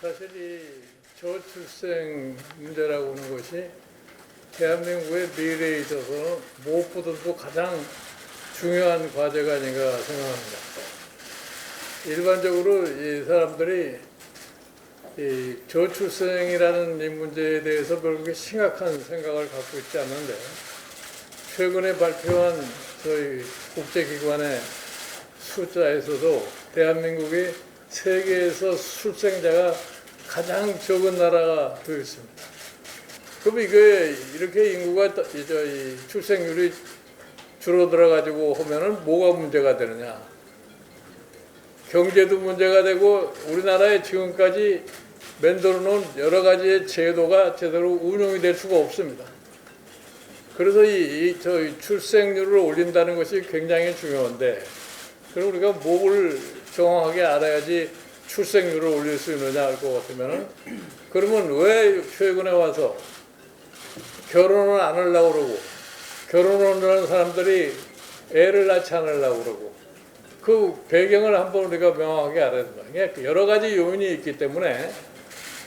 사실 이 저출생 문제라고 하는 것이 대한민국의 미래에 있어서 무엇보다도 가장 중요한 과제가 아닌가 생각합니다. 일반적으로 이 사람들이 이 저출생이라는 이 문제에 대해서 별로 심각한 생각을 갖고 있지 않는데 최근에 발표한 저희 국제기관의 숫자에서도 대한민국이 세계에서 출생자가 가장 적은 나라가 되어 있습니다. 그럼 이게 이렇게 인구가 떠- 이- 저- 이 출생률이 줄어들어 가지고 하면은 뭐가 문제가 되느냐? 경제도 문제가 되고 우리나라에 지금까지 만들어 놓은 여러 가지의 제도가 제대로 운영이 될 수가 없습니다. 그래서 이, 이, 저, 이 출생률을 올린다는 것이 굉장히 중요한데, 그럼 우리가 뭐를 정확하게 알아야지 출생률을 올릴 수 있느냐 할 것 같으면은, 그러면 왜 최근에 와서 결혼을 안 하려고 그러고, 결혼을 하는 사람들이 애를 낳지 않으려고 그러고, 그 배경을 한번 우리가 명확하게 알아야 된다. 여러 가지 요인이 있기 때문에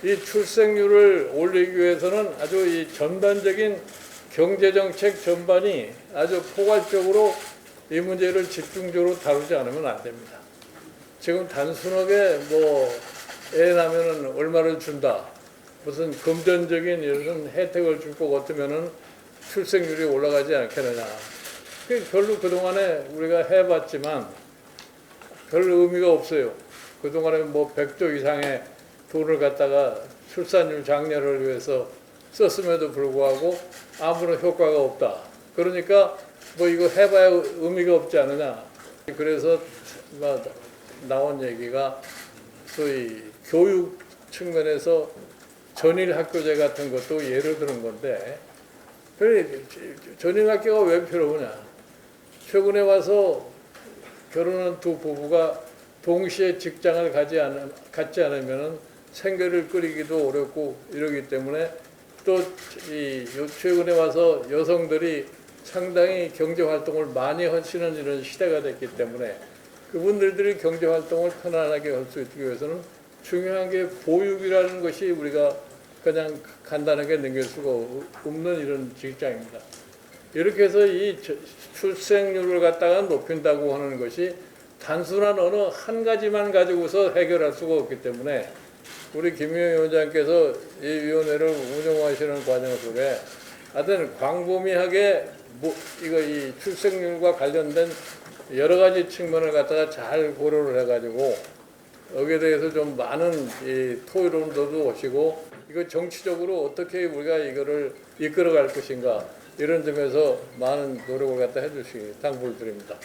이 출생률을 올리기 위해서는 아주 이 전반적인 경제 정책 전반이 아주 포괄적으로 이 문제를 집중적으로 다루지 않으면 안 됩니다. 지금 단순하게 뭐애 낳으면은 얼마를 준다. 무슨 금전적인 이런 혜택을 줄 것 같으면은 출생률이 올라가지 않겠느냐. 그 별로 그동안에 우리가 해봤지만 별 의미가 없어요. 그동안에 뭐 100조 이상의 돈을 갖다가 출산율 장려를 위해서 썼음에도 불구하고 아무런 효과가 없다. 그러니까 뭐 이거 해봐야 의미가 없지 않느냐. 그래서 뭐 나온 얘기가 소위 교육 측면에서 전일 학교제 같은 것도 예를 드는 건데 전일 학교가 왜 필요하냐? 최근에 와서 결혼한 두 부부가 동시에 직장을 가지 않, 갖지 않으면 생계를 꾸리기도 어렵고 이러기 때문에 또 이 최근에 와서 여성들이 상당히 경제 활동을 많이 하시는 이런 시대가 됐기 때문에 그분들이 경제 활동을 편안하게 할 수 있기 위해서는 중요한 게 보육이라는 것이 우리가 그냥 간단하게 넘길 수가 없는 이런 직장입니다. 이렇게 해서 이 저- 출생률을 갖다가 높인다고 하는 것이 단순한 어느 한 가지만 가지고서 해결할 수가 없기 때문에 우리 김용희 위원장께서 이 위원회를 운영하시는 과정 속에 하여튼 광범위하게 뭐 이거 이 출생률과 관련된 여러 가지 측면을 갖다가 잘 고려를 해가지고 여기에 대해서 좀 많은 이 토론도도 오시고 이거 정치적으로 어떻게 우리가 이거를 이끌어갈 것인가 이런 점에서 많은 노력을 갖다 해주시기 당부를 드립니다.